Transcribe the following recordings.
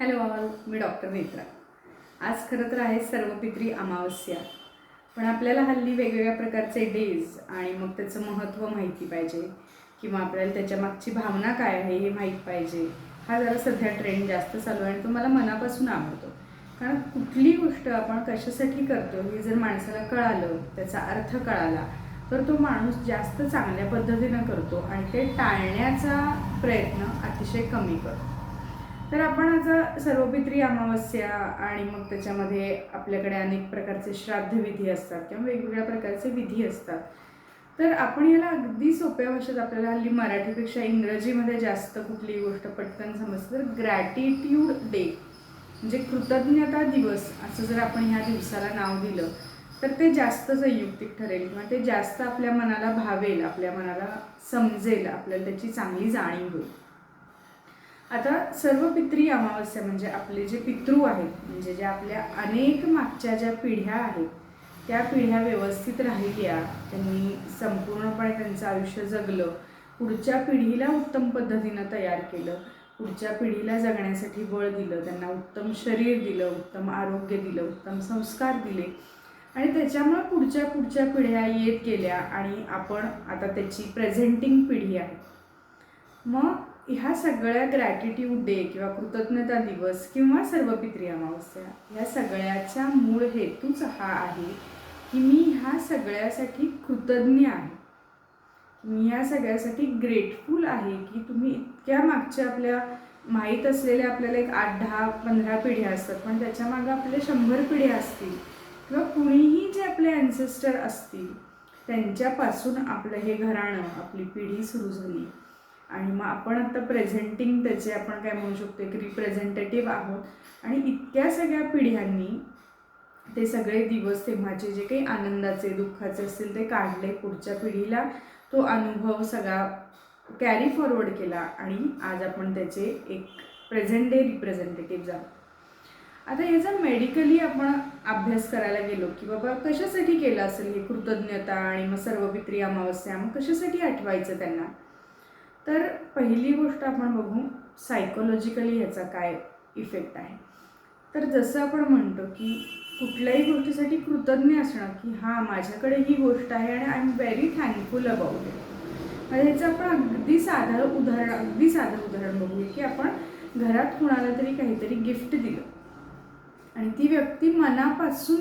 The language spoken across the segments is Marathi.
हॅलो ऑल मी डॉक्टर नेत्रा. आज खरं तर आहे सर्वपित्री अमावस्या पण आपल्याला हल्ली वेगवेगळ्या प्रकारचे डेज आणि मग त्याचं महत्त्व माहिती पाहिजे किंवा आपल्याला त्याच्या मागची भावना काय आहे हे माहीत पाहिजे. हा जरा सध्या ट्रेंड जास्त चालू आहे आणि तो मला मनापासून आवडतो. कारण कुठली गोष्ट आपण कशासाठी करतो हे जर माणसाला कळालं त्याचा अर्थ कळाला तर तो माणूस जास्त चांगल्या पद्धतीनं करतो आणि ते टाळण्याचा प्रयत्न अतिशय कमी करतो. तर आपण आता सर्वपित्री अमावस्या आणि मग त्याच्यामध्ये आपल्याकडे अनेक प्रकारचे श्राद्ध विधी असतात किंवा वेगवेगळ्या प्रकारचे विधी असतात. तर आपण याला अगदी सोप्या भाषेत आपल्याला हल्ली मराठीपेक्षा इंग्रजीमध्ये जास्त कुठलीही गोष्ट पटकन समजते तर ग्रॅटिट्यूड डे म्हणजे कृतज्ञता दिवस असं जर आपण ह्या दिवसाला नाव दिलं तर ते जास्त संयुक्तिक ठरेल किंवा ते जास्त आपल्या मनाला भावेल आपल्या मनाला समजेल आपल्याला त्याची चांगली जाणीव होईल. आता सर्व पित्री अमावस्या म्हणजे आपले जे पितृ आहेत म्हणजे ज्या आपल्या अनेक मागच्या ज्या पिढ्या आहेत त्या पिढ्या व्यवस्थित राहिल्या त्यांनी संपूर्णपणे त्यांचं आयुष्य जगलं पुढच्या पिढीला उत्तम पद्धतीनं तयार केलं पुढच्या पिढीला जगण्यासाठी बळ दिलं त्यांना उत्तम शरीर दिलं उत्तम आरोग्य दिलं उत्तम संस्कार दिले. आणि त्याच्यामुळे पुढच्या पुढच्या पिढ्या येत गेल्या आणि आपण आता त्याची प्रेझेंटिंग पिढी आहे. मग ह्या सगळ्या ग्रॅटिट्यूड डे किंवा कृतज्ञता दिवस किंवा सर्वपित्री अमावस्या ह्या सगळ्याचा मूळ हेतूच हा आहे की मी ह्या सगळ्यासाठी कृतज्ञ आहे. मी ह्या सगळ्यासाठी ग्रेटफुल आहे की तुम्ही इतक्या मागच्या आपल्या माहीत असलेल्या आपल्याला एक आठ दहा पंधरा पिढ्या असतात पण त्याच्या मागं आपल्या शंभर पिढ्या असतील किंवा कुणीही जे आपले अँसेस्टर असतील त्यांच्यापासून आपलं हे घराणं आपली पिढी सुरू झाली. आणि मग आपण आता प्रेझेंटिंग त्याचे आपण काय म्हणू शकतो एक रिप्रेझेंटेटिव्ह आहोत. आणि इतक्या सगळ्या पिढ्यांनी ते सगळे दिवस तेव्हाचे जे काही आनंदाचे दुःखाचे असतील ते काढले पुढच्या पिढीला. तो अनुभव सगळा कॅरी फॉरवर्ड केला आणि आज आपण त्याचे एक प्रेझेंट डे रिप्रेझेंटेटिव्ह झालो. आता याचा मेडिकली आपण अभ्यास करायला गेलो की बाबा कशासाठी केलं असेल हे कृतज्ञता आणि मग सर्वपित्री अमावस्या मग कशासाठी आठवायचं त्यांना? तर पहिली गोष्ट आपण बघू सायकोलॉजिकली ह्याचा काय इफेक्ट आहे. तर जसं आपण म्हणतो की कुठल्याही गोष्टीसाठी कृतज्ञ असणं की हां माझ्याकडे ही गोष्ट आहे आणि I am very thankful about it म्हणजे ह्याचं आपण अगदी साधं उदाहरण अगदी साधं उदाहरण बघूया की आपण घरात कोणाला तरी काहीतरी गिफ्ट दिलं. आणि ती व्यक्ती मनापासून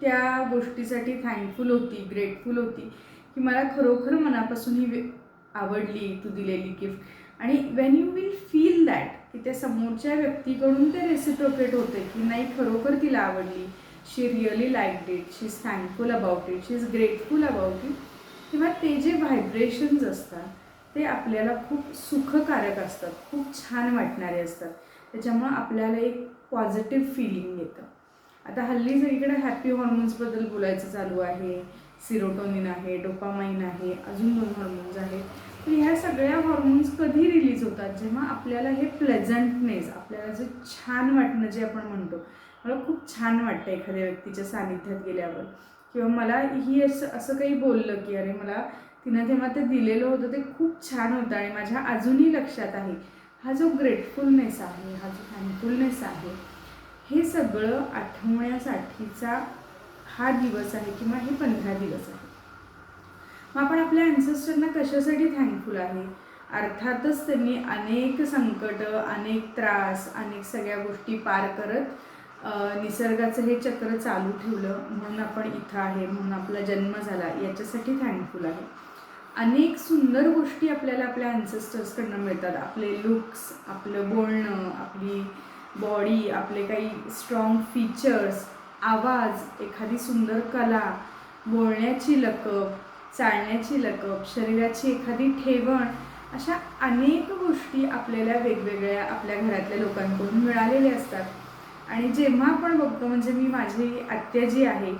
त्या गोष्टीसाठी थँकफुल होती ग्रेटफुल होती की मला खरोखर मनापासून ही आवडली तू दिलेली गिफ्ट आणि when you will feel that की त्या समोरच्या व्यक्तीकडून ते रेसिप्रोकेट होते की नाही खरोखर तिला आवडली. She really like it she is thankful about it she is grateful about it किंवा ते जे व्हायब्रेशन्स असतात ते आपल्याला खूप सुखकारक असतात. खूप छान वाटणारे असतात. त्याच्यामुळं आपल्याला एक पॉझिटिव्ह फिलिंग येतं. आता हल्ली सगळीकडे हॅपी हॉर्मोन्सबद्दल बोलायचं चालू आहे सिरोटोनिन आहे डोपामाइन आहे अजून दोन हॉर्मोन्स आहेत. तर ह्या सगळ्या हॉर्मोन्स कधी रिलीज होतात? जेव्हा आपल्याला हे प्लेझंटनेस आपल्याला जे छान वाटणं जे आपण म्हणतो मला खूप छान वाटतं एखाद्या व्यक्तीच्या सानिध्यात गेल्यावर. किंवा मला ही असं असं काही बोललं की अरे मला तिनं तेव्हा ते दिलेलं होतं ते खूप छान होतं आणि माझ्या अजूनही लक्षात आहे. हा जो ग्रेटफुलनेस आहे हा जो थँकफुलनेस आहे हे सगळं आठवण्यासाठीचा हा दिवस आहे किंवा हे पंधरा दिवस आहे. मग आपण आपल्या अँसेस्टरना कशासाठी थँकफुल आहे? अर्थातच त्यांनी अनेक संकट अनेक त्रास अनेक सगळ्या गोष्टी पार करत निसर्गाचं हे चक्र चालू ठेवलं म्हणून आपण इथं आहे म्हणून आपला जन्म झाला याच्यासाठी थँकफुल आहे. अनेक सुंदर गोष्टी आपल्याला आपल्या अँसेस्टर्सकडनं मिळतात. आपले लुक्स आपलं बोलणं आपली बॉडी आपले काही स्ट्रॉंग फीचर्स आवाज एखादी सुंदर कला बोलण्याची लकब चालण्याची लकब शरीराची एखादी ठेवण अशा अनेक गोष्टी आपल्याला वेगवेगळ्या आपल्या घरातल्या लोकांकडून मिळालेल्या असतात. आणि जेव्हा आपण बघतो म्हणजे मी माझी आत्या जी आहे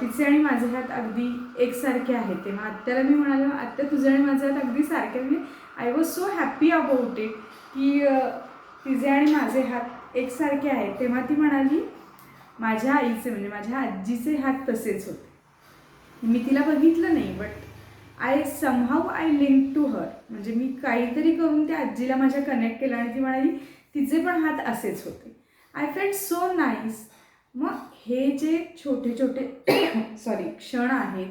तिचे आणि माझे हात अगदी एकसारखे आहेत. तेव्हा आत्याला मी म्हणाले आत्या तुझे आणि माझे हात अगदी सारखे म्हणजे I was so happy about it की तिचे आणि माझे हात एकसारखे आहेत. तेव्हा ती म्हणाली माझ्या आईचे म्हणजे माझ्या आजीचे हात तसेच होते. मी तिला बघितलं नाही but I somehow I link to her म्हणजे मी काहीतरी करून त्या आजीला माझ्या कनेक्ट केलं आणि ती म्हणाली तिचे पण हात असेच होते. आय फेल्ट सो नाईस मग हे जे छोटे छोटे सॉरी क्षण आहेत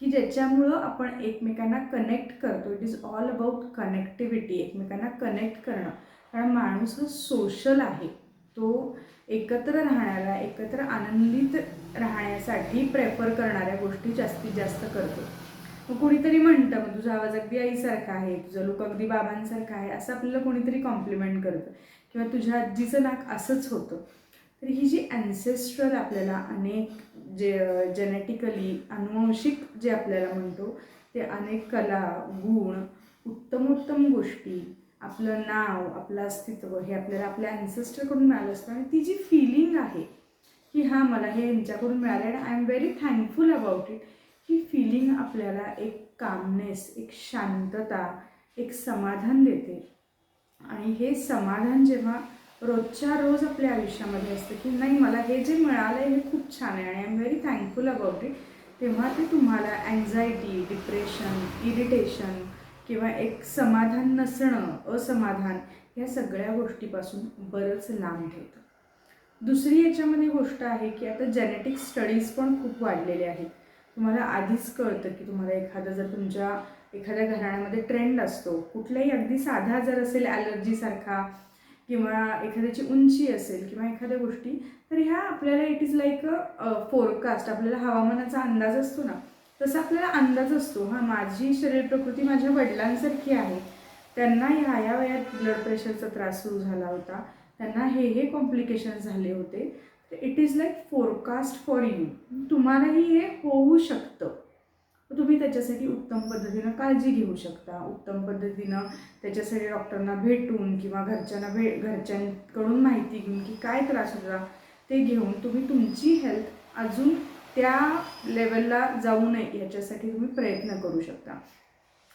की ज्याच्यामुळं आपण एकमेकांना कनेक्ट करतो. It is all about connectivity एकमेकांना कनेक्ट करणं. कारण माणूस हा सोशल आहे. तो एकत्र राहण्याला एकत्र आनंदित राहण्यासाठी प्रेफर करणाऱ्या गोष्टी जास्तीत जास्त करतो. मग कोणीतरी म्हणतं मग तुझा आवाज अगदी आईसारखा आहे तुझं लुक अगदी बाबांसारखा आहे असं आपल्याला कोणीतरी कॉम्प्लिमेंट करतं. किंवा तुझ्या आजीचं नाक असंच होतं. तर ही जी अॅन्सेस्ट्रल आपल्याला अनेक जे जेनेटिकली अनुवंशिक जे आपल्याला म्हणतो ते अनेक कला गुण उत्तमोत्तम गोष्टी आपलं नाव आपलं अस्तित्व हे आपल्याला आपल्या अॅन्सेस्टरकडून मिळालं असतं. आणि ती जी फिलिंग आहे की हां मला हे यांच्याकडून मिळालं आणि I am very thankful about it he feeling आपल्याला एक कामनेस एक शांतता एक समाधान देते. आणि हे समाधान जेव्हा रोजच्या रोज आपल्या आयुष्यामध्ये असतं की नाही मला हे जे मिळालं आहे हे खूप छान आहे आणि I am very thankful about it तेव्हा ते तुम्हाला अँझायटी डिप्रेशन इरिटेशन किंवा एक समाधान नसणं असमाधान ह्या सगळ्या गोष्टीपासून बरंच लांब ठेवतं. दुसरी याच्यामध्ये गोष्ट आहे की आता जेनेटिक स्टडीज पण खूप वाढलेले आहेत. तुम्हाला आधीच कळतं की तुम्हाला एखादा जर तुमच्या एखाद्या घराण्यामध्ये ट्रेंड असतो कुठलाही अगदी साधा जर असेल ॲलर्जीसारखा किंवा एखाद्याची उंची असेल किंवा एखाद्या गोष्टी तर ह्या आपल्याला it is like a forecast आपल्याला हवामानाचा अंदाज असतो ना तसा आपल्याला अंदाज असतो. हां माझी शरीर प्रकृती माझ्या वडिलांसारखी आहे. त्यांना ह्या या वयात ब्लड प्रेशरचा त्रास सुरू झाला होता. त्यांना हे हे कॉम्प्लिकेशन झाले होते. It is like forecast for you तुम्हालाही हे होऊ शकतं. तुम्ही त्याच्यासाठी उत्तम पद्धतीनं काळजी घेऊ शकता. उत्तम पद्धतीनं त्याच्यासाठी डॉक्टरना भेटून किंवा घरच्यांना भे घरच्यांकडून माहिती घेऊन की काय त्रास होता ते घेऊन तुम्ही तुमची हेल्थ अजून त्या लेवलला जाऊ नये याच्यासाठी तुम्ही प्रयत्न करू शकता.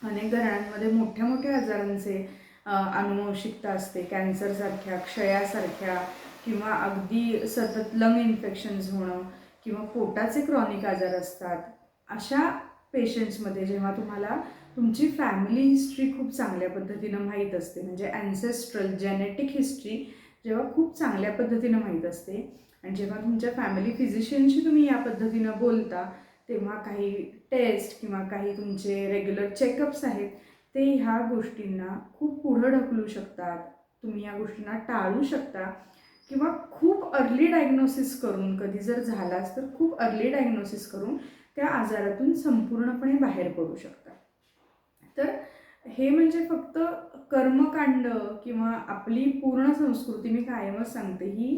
अनेक घरांमध्ये मोठ्या मोठ्या आजारांचे अनुवंशिकता असते. कॅन्सरसारख्या क्षयासारख्या किंवा अगदी सतत लंग इन्फेक्शन्स होणं किंवा पोटाचे क्रॉनिक आजार असतात. अशा पेशंट्समध्ये जेव्हा तुम्हाला तुमची फॅमिली हिस्ट्री खूप चांगल्या पद्धतीनं माहीत असते. म्हणजे अँसेस्ट्रल जेनेटिक हिस्ट्री जेव्हा खूप चांगल्या पद्धतीनं माहीत असते आणि जेव्हा तुमच्या फॅमिली फिजिशियनशी तुम्ही या पद्धतीनं बोलता तेव्हा काही टेस्ट किंवा काही तुमचे रेग्युलर चेकअप्स आहेत ते ह्या गोष्टींना खूप पुढं ढकलू शकतात. तुम्ही या गोष्टींना टाळू शकता. किंवा खूप अर्ली डायग्नोसिस करून कधी जर झालाच तर खूप अर्ली डायग्नोसिस करून त्या आजारातून संपूर्णपणे बाहेर पडू शकतात तर हे म्हणजे फक्त कर्मकांड किंवा आपली पूर्ण संस्कृती मी कायमच सांगते ही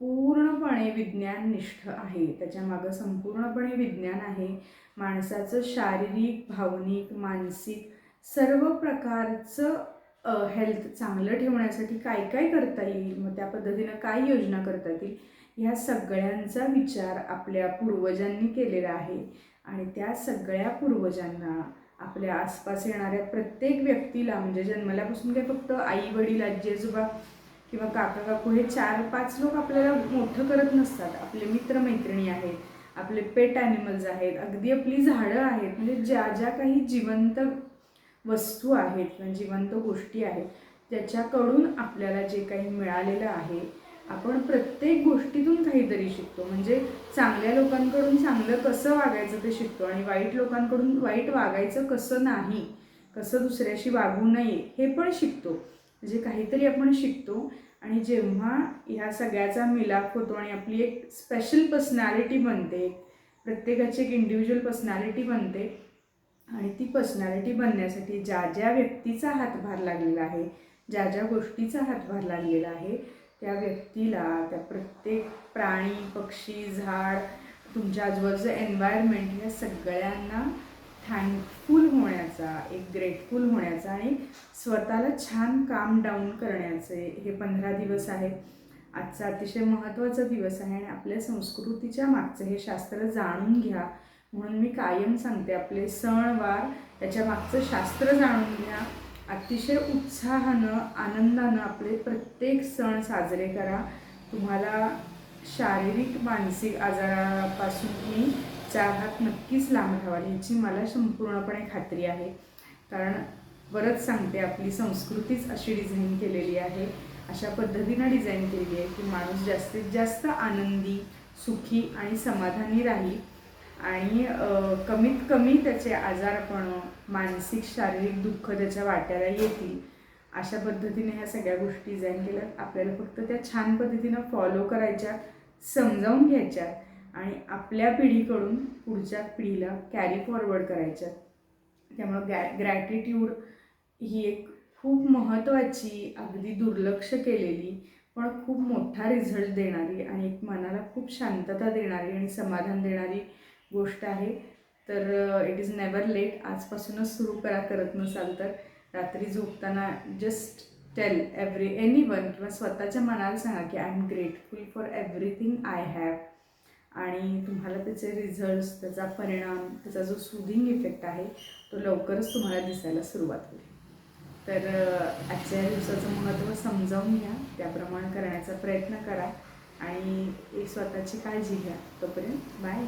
पूर्णपणे विज्ञाननिष्ठ आहे. त्याच्यामागं संपूर्णपणे विज्ञान आहे. माणसाचं शारीरिक भावनिक मानसिक सर्व प्रकारचं हेल्थ चांगलं ठेवण्यासाठी काय काय करता येईल मग त्या पद्धतीनं काय योजना करता येतील ह्या सगळ्यांचा विचार आपल्या पूर्वजांनी केलेला आहे. आणि त्या सगळ्या पूर्वजांना आपल्या आसपास येणाऱ्या प्रत्येक व्यक्तीला म्हणजे जन्मल्यापासून काय फक्त आई वडील आजी आजोबा किंवा काका काकू हे चार पाच लोक आपल्याला मोठं करत नसतात. आपले मित्रमैत्रिणी आहेत आपले पेट ॲनिमल्स आहेत अगदी आपली झाडं आहेत. म्हणजे ज्या ज्या काही जिवंत वस्तू आहेत किंवा जिवंत गोष्टी आहेत त्याच्याकडून आपल्याला जे काही मिळालेलं आहे आपण प्रत्येक गोष्टीतून काहीतरी शिकतो. म्हणजे चांगल्या लोकांकडून चांगलं कसं वागायचं ते शिकतो आणि वाईट लोकांकडून वाईट वागायचं कसं नाही कसं दुसऱ्याशी वागू नये हे पण शिकतो. म्हणजे काहीतरी आपण शिकतो आणि जेव्हा ह्या सगळ्याचा मिलाप होतो आणि आपली एक स्पेशल पर्सनॅलिटी बनते प्रत्येकाची एक इंडिव्हिज्युअल पर्सनॅलिटी बनते आणि ती पर्सनॅलिटी बनण्यासाठी ज्या ज्या व्यक्तीचा हातभार लागलेला आहे ज्या ज्या गोष्टीचा हातभार लागलेला आहे त्या व्यक्तीला त्या प्रत्येक प्राणी पक्षी झाड तुमच्या आजूबाजूचं एन्व्हायरमेंट या सगळ्यांना थँकफुल होण्याचा एक ग्रेटफुल होण्याचा आणि स्वतःला छान काम डाऊन करण्याचे हे पंधरा दिवस आहेत. आजचा अतिशय महत्त्वाचा दिवस आहे आणि आपल्या संस्कृतीच्या मागचं हे शास्त्र जाणून घ्या. म्हणून मी कायम सांगते आपले सणवार त्याच्या मागचं शास्त्र जाणून घ्या. अतिशय उत्साहानं आनंदानं आपले प्रत्येक सण साजरे करा. तुम्हाला शारीरिक मानसिक आजारापासून तुम्ही चार हात नक्कीच लांब ठेवाल याची मला संपूर्णपणे खात्री आहे. कारण बरंच सांगते आपली संस्कृतीच अशी डिझाईन केलेली आहे. अशा पद्धतीनं डिझाईन केली आहे की माणूस जास्तीत जास्त आनंदी सुखी आणि समाधानी राहील. आणि कमीत कमी त्याचे आजारपण मानसिक शारीरिक दुःख त्याच्या वाट्याला येतील अशा पद्धतीने ह्या सगळ्या गोष्टी डिझाईन केल्या. आपल्याला फक्त त्या छान पद्धतीनं फॉलो करायच्या समजावून घ्यायच्या आणि आपल्या पिढीकडून पुढच्या पिढीला कॅरी फॉरवर्ड करायच्या. त्यामुळं गॅ ग्रॅटिट्यूड ही एक खूप महत्त्वाची अगदी दुर्लक्ष केलेली पण खूप मोठा रिझल्ट देणारी आणि एक मनाला खूप शांतता देणारी आणि समाधान देणारी गोष्ट आहे. तर इट इज नेवर लेट आजपासूनच सुरू करा करत नसाल तर. रात्री झोपताना just tell every any one किंवा स्वतःच्या मनाला सांगा की I am grateful for everything I have आणि तुम्हाला त्याचे रिझल्ट्स त्याचा परिणाम त्याचा जो सुदिंग इफेक्ट आहे तो लवकरच तुम्हाला दिसायला सुरुवात होईल. तर आजच्या दिवसाचं महत्त्व समजावून घ्या. त्याप्रमाणे करण्याचा प्रयत्न करा. आणि एक स्वतःची काळजी घ्या. तोपर्यंत बाय